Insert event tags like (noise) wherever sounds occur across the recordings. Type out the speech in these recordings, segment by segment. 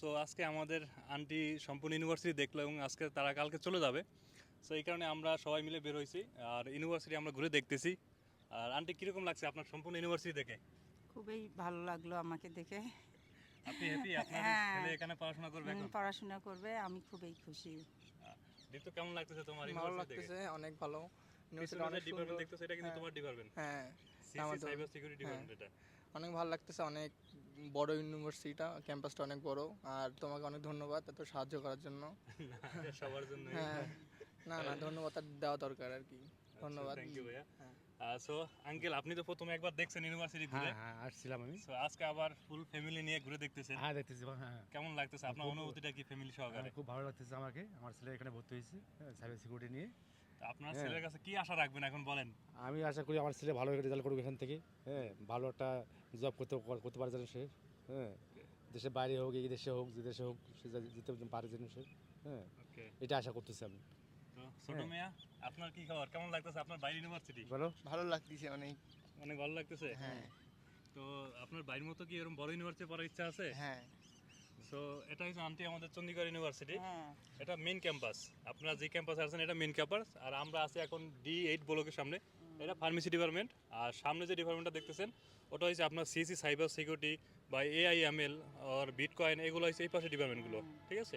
আজকে আমাদের আন্টি সম্পূর্ণ ইউনিভার্সিটি দেখল এবং আজকে তারা কালকে চলে যাবে। সো এই কারণে আমরা সবাই মিলে বের হয়েছি আর ইউনিভার্সিটি আমরা ঘুরে দেখতেছি। আর আন্টি কীরকম লাগছে আপনার সম্পূর্ণ ইউনিভার্সিটি দেখে? খুবই ভালো লাগল আমাকে দেখে। আপনি হ্যাপি আপনার হ্যাঁ। ছেলে এখানে পড়াশোনা করবে এখন? পড়াশোনা করবে আমি খুবই খুশি। দীপ্ত কেমন লাগতেছে তোমার ভালো ইউনিভার্সিটি দেখে? লাগতেছে অনেক ভালো। ইউনিভার্সিটি অনেক ডিপার্টমেন্ট দেখতেছো এটা কিন্তু হ্যাঁ। তোমার ডিপার্টমেন্ট হ্যাঁ আমাদের- সাইবার সিকিউরিটি। ডিপার্টমেন্ট এটা। অনেক ভালো লাগতেছে অনেক বড় ইউনিভার্সিটিটা ক্যাম্পাসটা অনেক বড়। আর তোমাকে অনেক ধন্যবাদ এত সাহায্য করার জন্য। (laughs) না, সবার জন্য হ্যাঁ না না (laughs) ধন্যবাদ দেওয়া দরকার আর কি। ধন্যবাদ। থ্যাংক ইউ ভাইয়া। হ্যাঁ। সো আঙ্কেল আপনি তো প্রথমে একবার দেখছেন ইউনিভার্সিটি ঘুরে হ্যাঁ হ্যাঁ আসছিলাম আমি। সো আজকে আবার ফুল ফ্যামিলি নিয়ে ঘুরে দেখতেছেন। হ্যাঁ দেখতেছি হ্যাঁ কেমন লাগতেছে? আপনার অনুভূতিটা কি ফ্যামিলি সহকারে? খুব ভালো লাগতেছে আমাকে। আমার ছেলে এখানে ভর্তি হয়েছে সাইবার সিকিউরিটি নিয়ে। আপনার হ্যাঁ। ছেলের কাছে কি আশা রাখবেন এখন বলেন? আমি আশা করি আমার ছেলে ভালো রেজাল্ট করবে এখান থেকে। হ্যাঁ ভালো একটা জব করতে করতে পারে যেন সে। হ্যাঁ দেশের বাইরে হোক এই দেশে হোক যে দেশে হোক সে যেতে পারে যেন সে। হ্যাঁ এটা আশা করতেছি আমি। ছোট মিয়া আপনার কি খবর? কেমন লাগতেছে আপনার বাইরে ইউনিভার্সিটি বলো। ভালো লাগতেছে অনেক। অনেক ভালো লাগতেছে? হ্যাঁ। তো আপনার বাইরের মতো কি এরকম বড় ইউনিভার্সিটি পড়ার ইচ্ছা আছে? হ্যাঁ। সো এটা হচ্ছে আন্টি আমাদের চণ্ডীগড় ইউনিভার্সিটি হ্যাঁ। এটা মেইন ক্যাম্পাস আপনারা যে ক্যাম্পাসে আছেন এটা মেইন ক্যাম্পাস আর আমরা আছি এখন ডি এইট ব্লকের সামনে। এটা ফার্মেসি ডিপার্টমেন্ট আর সামনে যে ডিপার্টমেন্টটা দেখতেছেন ওটা হচ্ছে আপনার সিসি সাইবার সিকিউরিটি বা এআইএমএল আর বিটকয়েন এগুলো হচ্ছে এই পাশে ডিপার্টমেন্টগুলো ঠিক আছে?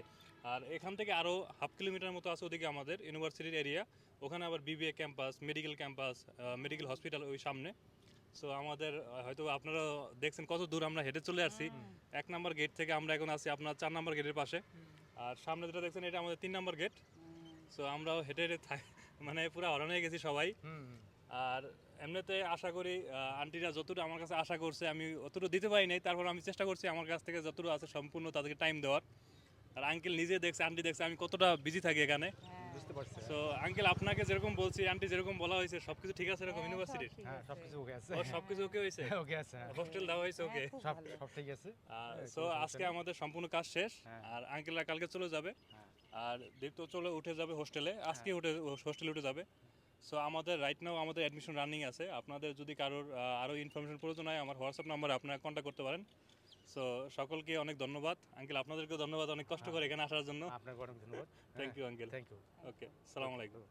আর এখান থেকে আরও হাফ কিলোমিটার মতো আছে ওদিকে আমাদের ইউনিভার্সিটির এরিয়া ওখানে আবার BBA campus medical campus medical hospital ওই সামনে। সো আমাদের হয়তো আপনারা দেখছেন কত দূর আমরা হেঁটে চলে আসছি। এক নাম্বার গেট থেকে আমরা এখন আছি আপনার চার নাম্বার গেটের পাশে। আর সামনে যেটা দেখছেন এটা আমাদের তিন নাম্বার গেট সো আমরাও হেঁটে হেঁটে মানে পুরো হরান হয়ে গেছি সবাই। আর এমনিতে আশা করি আন্টিরা যতটুকু আমার কাছে আশা করছে আমি অতটুকু দিতে পারি নাই। তারপর আমি চেষ্টা করছি আমার কাছ থেকে যতটুকু আছে সম্পূর্ণ তাদেরকে টাইম দেওয়ার। আর আঙ্কেল নিজে দেখছে আন্টি দেখছে আমি কতটা বিজি থাকি এখানে। বুঝতে পারছি। সো আঙ্কেল আপনাকে যেরকম বলছি আন্টি যেরকম বলা হয়েছে সবকিছু ঠিক আছে এরকম ইউনিভার্সিটির হ্যাঁ সব কিছু ওকে আছে। ও সবকিছু ওকে হয়েছে? ওকে আছে হ্যাঁ। হোস্টেল দেওয়া হয়েছে ওকে সব সব ঠিক আছে। সো আজকে আমাদের সম্পূর্ণ কাজ শেষ। হ্যাঁ। আর আঙ্কেলরা কালকে চলে যাবে। হ্যাঁ। আর দীপ্ত চলে উঠে যাবে হোস্টেলে আজকে উঠে হোস্টেলে উঠে যাবে। সো আমাদের রাইট নাও আমাদের অ্যাডমিশন রানিং আছে। আপনাদের যদি কারোর আহ, আরও ইনফরমেশন প্রয়োজন হয় আমার হোয়াটসঅ্যাপ নাম্বারে আপনারা কন্ট্যাক্ট করতে পারেন। সো সকলকে অনেক ধন্যবাদ। আঙ্কেল আপনাদেরকেও ধন্যবাদ অনেক কষ্ট করে এখানে আসার জন্য। আপনাকে অনেক ধন্যবাদ। Thank you uncle thank you okay সালাম আলাইকুম।